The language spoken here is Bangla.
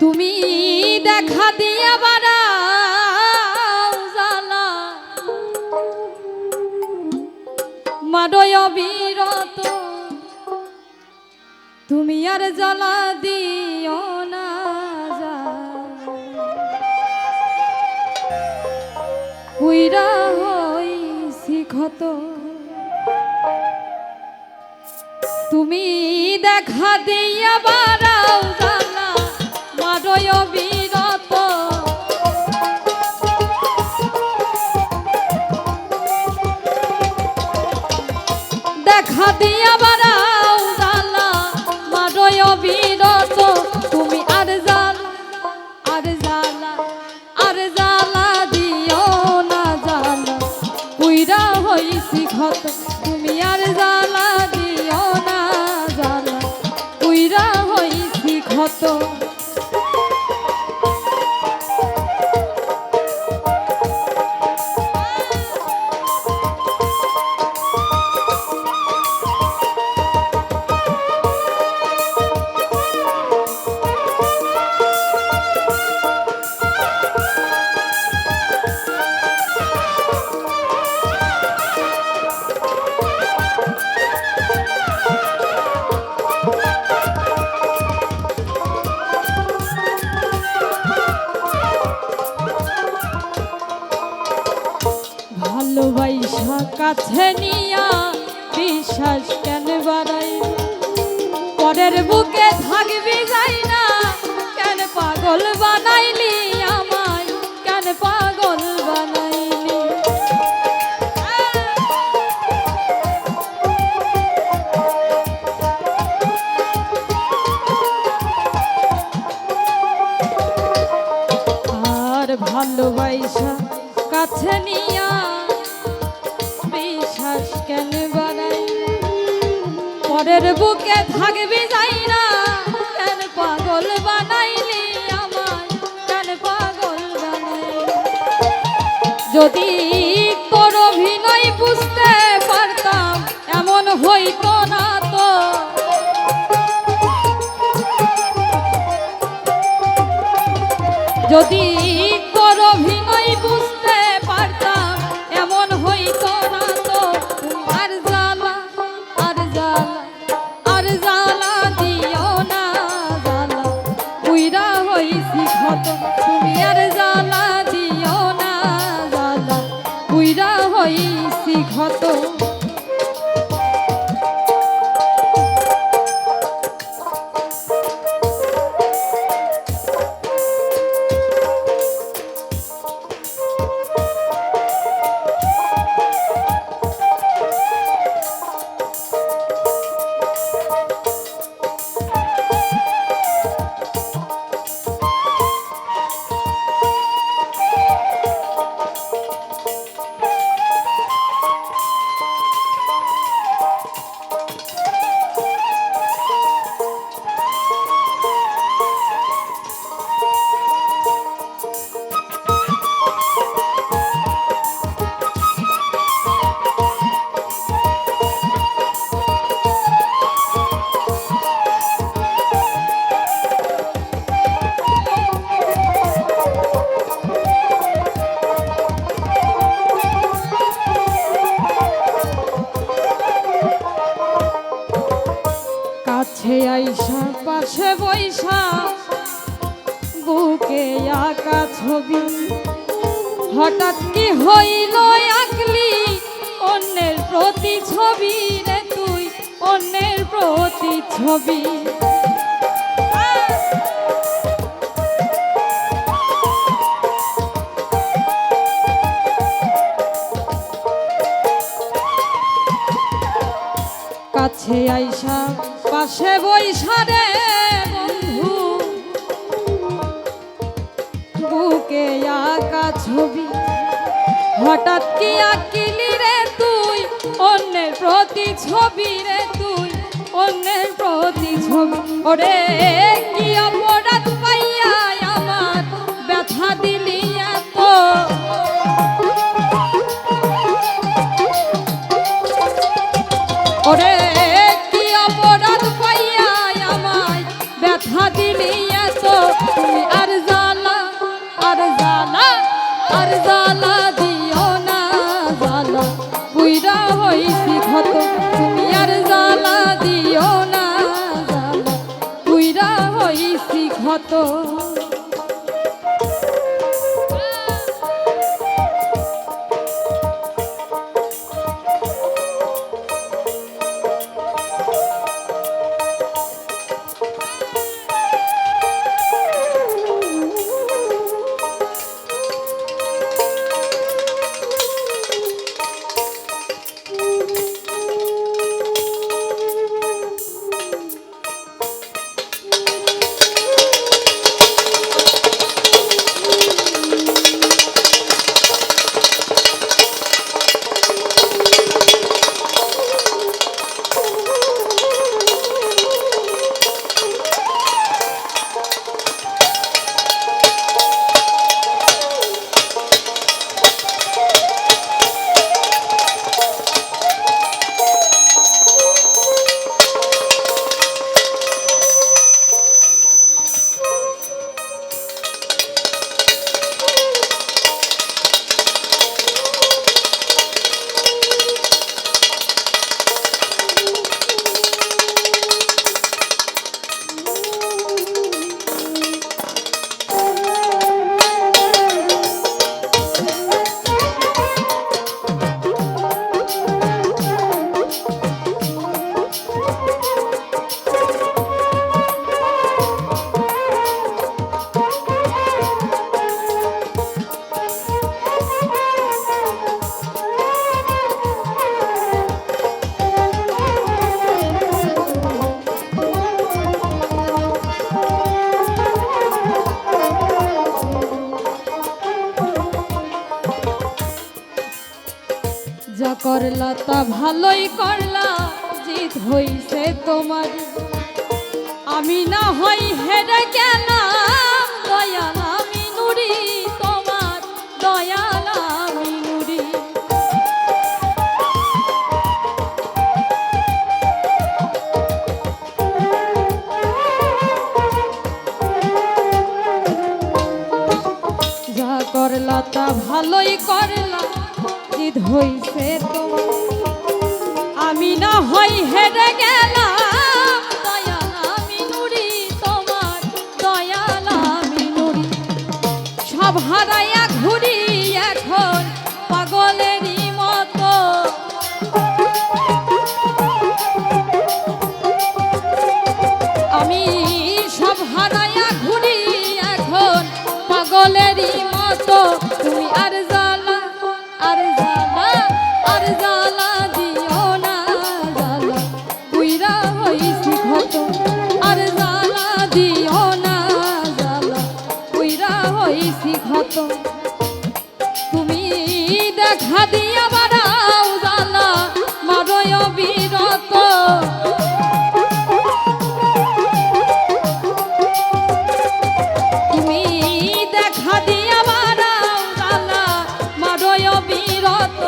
তুমি দেখা দিয়া জ্বালা মাডয় বিরত তুমি আর জ্বালা দিও না কুইরা হইছি ক্ষত। তুমি দেখা দিয়া বাড়াও বিশ্বাস কেন বাড়াই? পরের বুকে থাকবি যাই না। কেন পাগল বানাইলি আমায়? কেন পাগল বানাইলি? আর ভালোবাসা কাছে নিয়া পরের বুকে থাকবি যাই না। কেন পাগল বানাইলি আমায়? কেন পাগল বানাইলি? যদি তোর অভিনয় বুঝতে পারতাম, এমন হইতো না তো। যদি তোর অভিনয় পাশে বৈশা, বুকে আঁকা ছবি। হঠাৎ কি হইল আঁকলি অন্যের প্রতি ছবি রে তুই, অন্যের প্রতি ছবি। কাছে আইসা পাশে বৈশা রে বন্ধু, বুকে আঁকা ছবি। হঠাৎ কি আঁকিলি রে তুই? অন্যের প্রতি ছবি রে তুই। অন্যের প্রতি ছবি। ওরে, কি অপরাধ পাইয়া আমার ব্যথা দিলি এত? ওরে বুইরা হইছি ক্ষত তুমি আর দিও না। জ্বালা বুইরা হইছি করলা তা ভালোই করলা, জিত হইছে তোমার। আমি না হই হেরে গেলাম দয়াল আমি নুরি তোমার, দয়াল আমি নুরি। যা করলা তা ভালোই জিদ হইছে তোমার। আমি না হই হেরে গেলাম, দয়াল আমি তোমার, দয়াল আমি সব হারাইয়া ঘুরি এখন পাগলেরই মতো। আমি সব হারাইয়া ঘুরি এখন পাগলেরই মতো। তুমি আর দেখা দিয়া বাড়াও জালা মারয় বিরত। তুমি দেখা দিয়া বাড়াও জালা মারয় বিরত।